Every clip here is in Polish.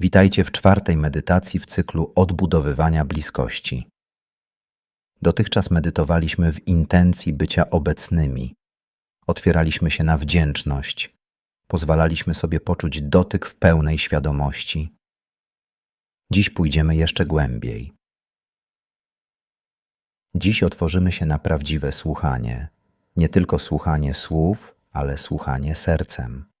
Witajcie w czwartej medytacji w cyklu odbudowywania bliskości. Dotychczas medytowaliśmy w intencji bycia obecnymi. Otwieraliśmy się na wdzięczność. Pozwalaliśmy sobie poczuć dotyk w pełnej świadomości. Dziś pójdziemy jeszcze głębiej. Dziś otworzymy się na prawdziwe słuchanie. Nie tylko słuchanie słów, ale słuchanie sercem.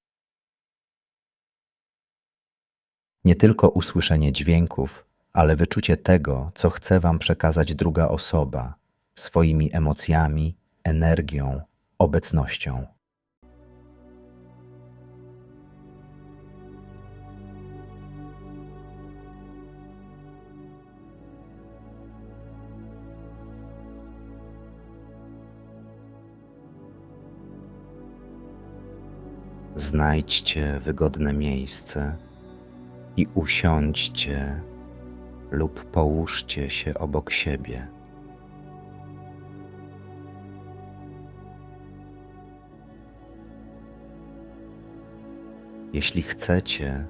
Nie tylko usłyszenie dźwięków, ale wyczucie tego, co chce Wam przekazać druga osoba swoimi emocjami, energią, obecnością. Znajdźcie wygodne miejsce i usiądźcie lub połóżcie się obok siebie. Jeśli chcecie,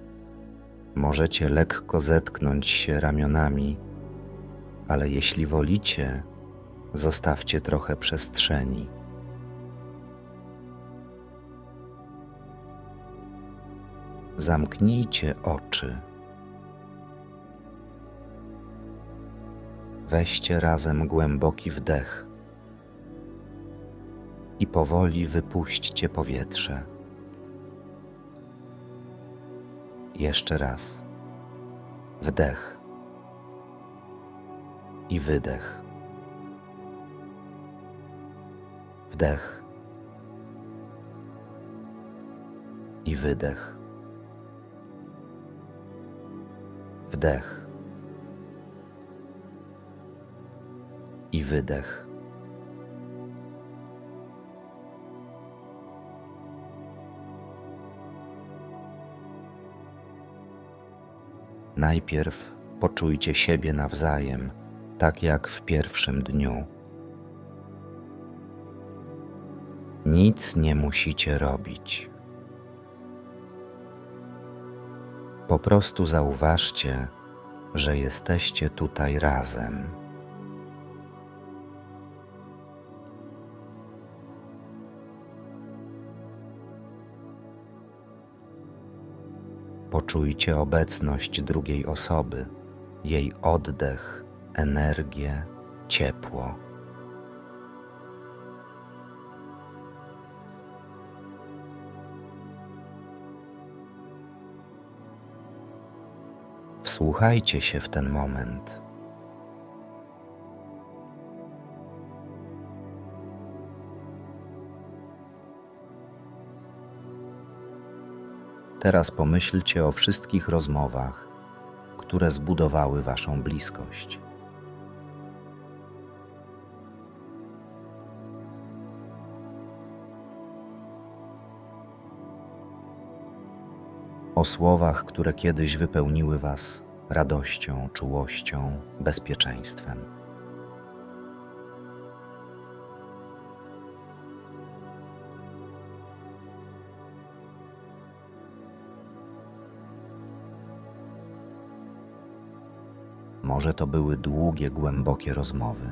możecie lekko zetknąć się ramionami, ale jeśli wolicie, zostawcie trochę przestrzeni. Zamknijcie oczy. Weźcie razem głęboki wdech i powoli wypuśćcie powietrze. Jeszcze raz. Wdech i wydech. Wdech i wydech. Wdech i wydech. Najpierw poczujcie siebie nawzajem, tak jak w pierwszym dniu. Nic nie musicie robić. Po prostu zauważcie, że jesteście tutaj razem. Poczujcie obecność drugiej osoby, jej oddech, energię, ciepło. Wsłuchajcie się w ten moment. Teraz pomyślcie o wszystkich rozmowach, które zbudowały Waszą bliskość. O słowach, które kiedyś wypełniły Was radością, czułością, bezpieczeństwem. Może to były długie, głębokie rozmowy,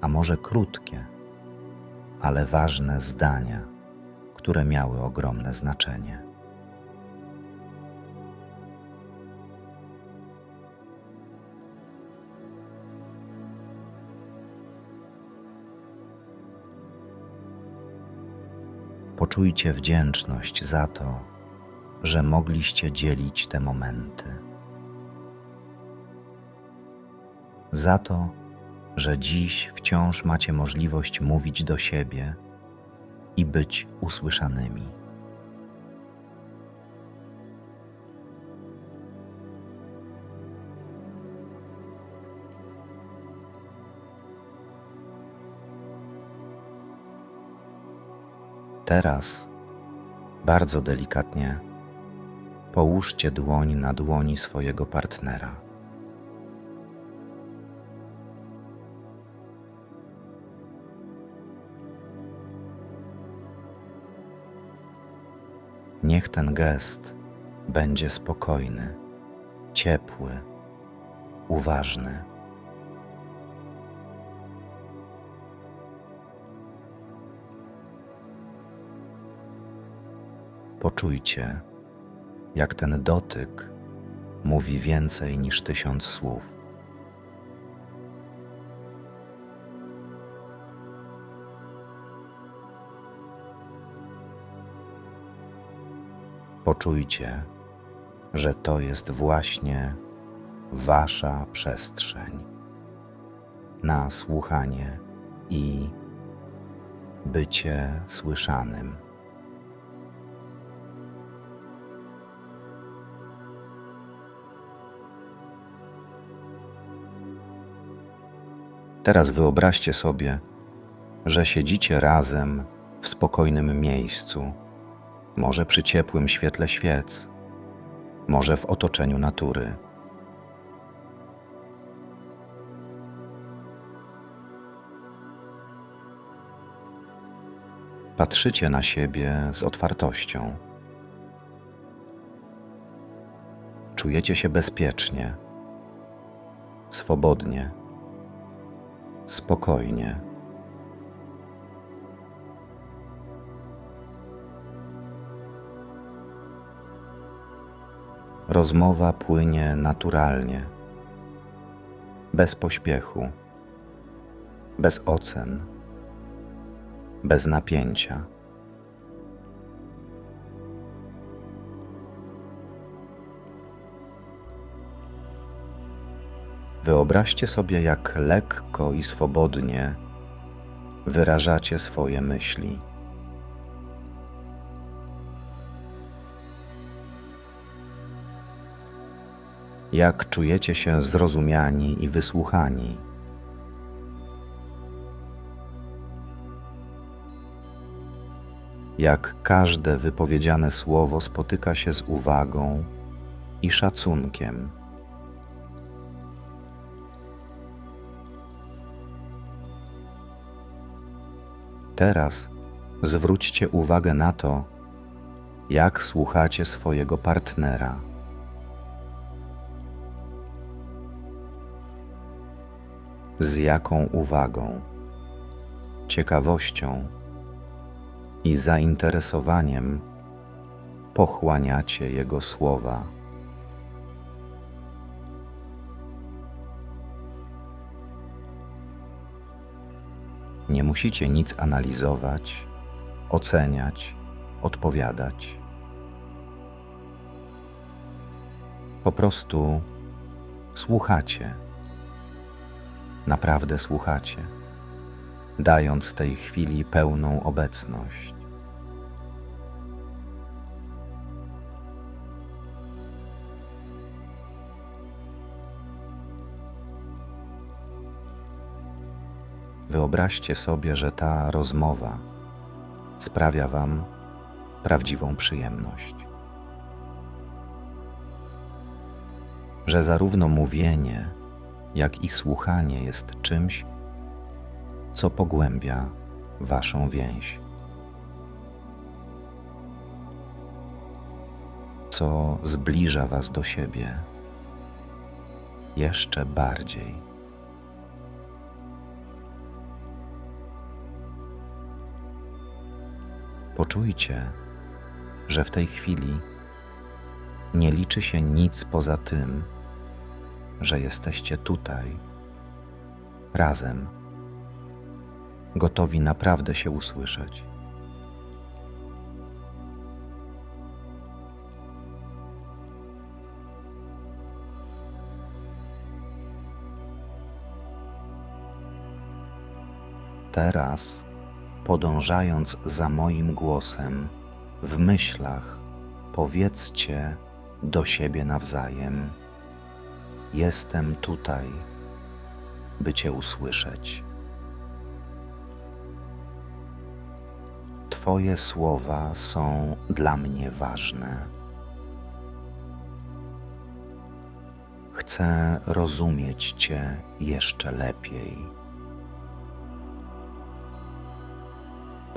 a może krótkie, ale ważne zdania, które miały ogromne znaczenie. Poczujcie wdzięczność za to, że mogliście dzielić te momenty. Za to, że dziś wciąż macie możliwość mówić do siebie i być usłyszanymi. Teraz bardzo delikatnie połóżcie dłoń na dłoni swojego partnera. Niech ten gest będzie spokojny, ciepły, uważny. Poczujcie, jak ten dotyk mówi więcej niż tysiąc słów. Poczujcie, że to jest właśnie Wasza przestrzeń na słuchanie i bycie słyszanym. Teraz wyobraźcie sobie, że siedzicie razem w spokojnym miejscu, może przy ciepłym świetle świec, może w otoczeniu natury. Patrzycie na siebie z otwartością. Czujecie się bezpiecznie, swobodnie spokojnie. Rozmowa płynie naturalnie, bez pośpiechu, bez ocen, bez napięcia. Wyobraźcie sobie, jak lekko i swobodnie wyrażacie swoje myśli. Jak czujecie się zrozumiani i wysłuchani. Jak każde wypowiedziane słowo spotyka się z uwagą i szacunkiem. Teraz zwróćcie uwagę na to, jak słuchacie swojego partnera. Z jaką uwagą, ciekawością i zainteresowaniem pochłaniacie jego słowa. Nie musicie nic analizować, oceniać, odpowiadać. Po prostu słuchacie. Naprawdę słuchacie, dając tej chwili pełną obecność. Wyobraźcie sobie, że ta rozmowa sprawia Wam prawdziwą przyjemność. Że zarówno mówienie, jak i słuchanie jest czymś, co pogłębia Waszą więź. Co zbliża Was do siebie jeszcze bardziej. Poczujcie, że w tej chwili nie liczy się nic poza tym, że jesteście tutaj, razem, gotowi naprawdę się usłyszeć. Teraz podążając za moim głosem, w myślach powiedzcie do siebie nawzajem: Jestem tutaj, by Cię usłyszeć. Twoje słowa są dla mnie ważne. Chcę rozumieć Cię jeszcze lepiej.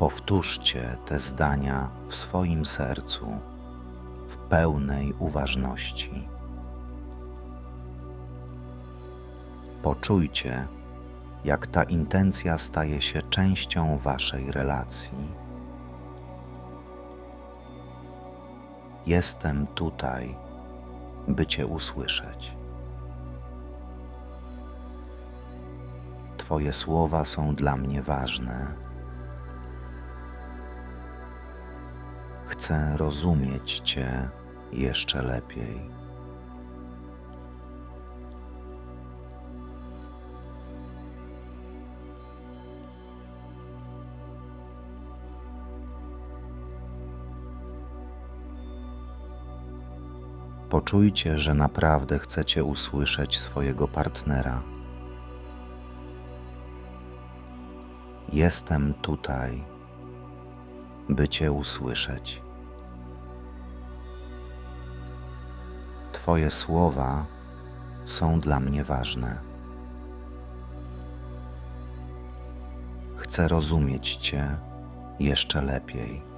Powtórzcie te zdania w swoim sercu. pełnej uważności. Poczujcie, jak ta intencja staje się częścią Waszej relacji. Jestem tutaj, by Cię usłyszeć. Twoje słowa są dla mnie ważne. Chcę rozumieć Cię jeszcze lepiej. Poczujcie, że naprawdę chcecie usłyszeć swojego partnera. Jestem tutaj, by Cię usłyszeć. Twoje słowa są dla mnie ważne. Chcę rozumieć Cię jeszcze lepiej.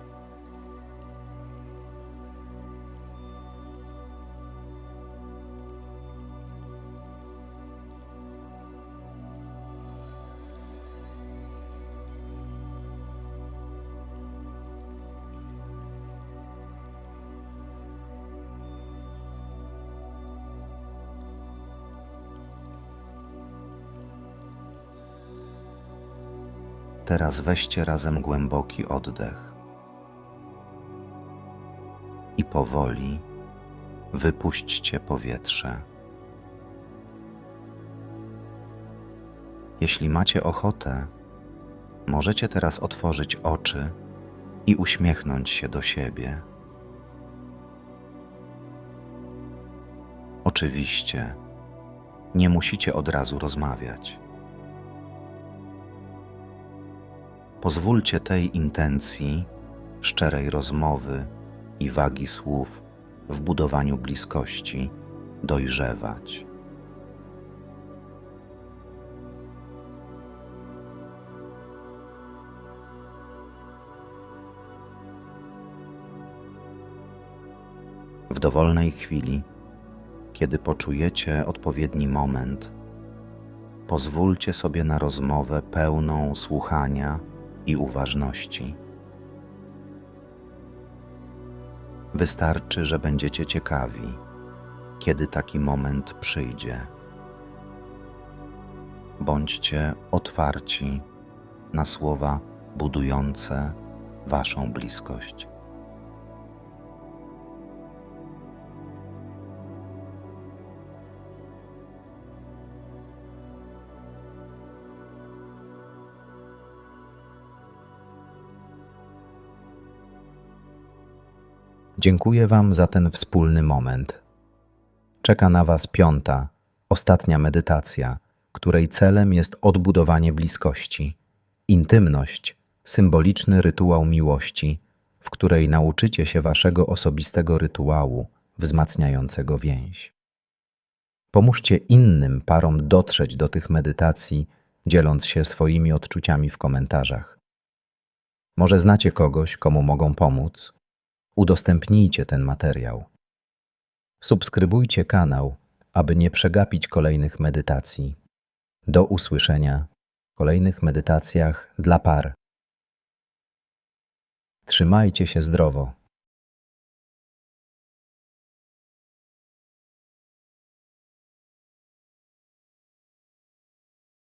Teraz weźcie razem głęboki oddech i powoli wypuśćcie powietrze. Jeśli macie ochotę, możecie teraz otworzyć oczy i uśmiechnąć się do siebie. Oczywiście, nie musicie od razu rozmawiać. Pozwólcie tej intencji, szczerej rozmowy i wagi słów w budowaniu bliskości dojrzewać. W dowolnej chwili, kiedy poczujecie odpowiedni moment, pozwólcie sobie na rozmowę pełną słuchania i uważności. Wystarczy, że będziecie ciekawi, kiedy taki moment przyjdzie. Bądźcie otwarci na słowa budujące Waszą bliskość. Dziękuję Wam za ten wspólny moment. Czeka na Was piąta, ostatnia medytacja, której celem jest odbudowanie bliskości, intymność, symboliczny rytuał miłości, w której nauczycie się Waszego osobistego rytuału wzmacniającego więź. Pomóżcie innym parom dotrzeć do tych medytacji, dzieląc się swoimi odczuciami w komentarzach. Może znacie kogoś, komu mogą pomóc? Udostępnijcie ten materiał. Subskrybujcie kanał, aby nie przegapić kolejnych medytacji. Do usłyszenia w kolejnych medytacjach dla par. Trzymajcie się zdrowo.